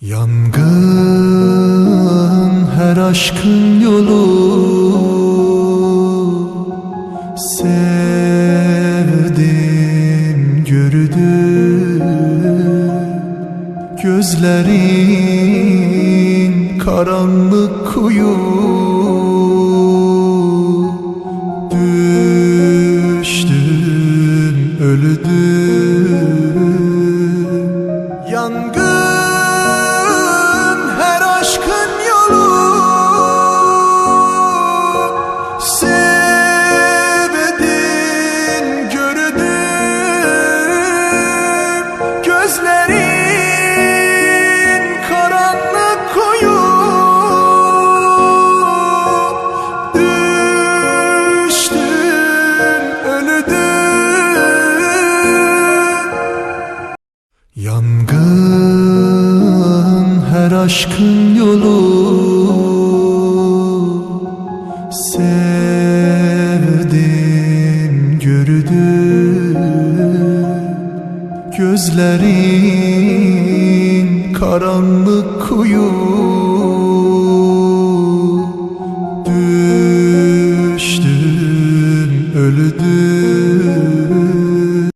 Yangın her aşkın yolu. Sevdim gördüm Gözlerin karanlık kuyu her Her aşkın yolu Sevdim görüdüm Gözlerin karanlık kuyu. Düştüm ölüdüm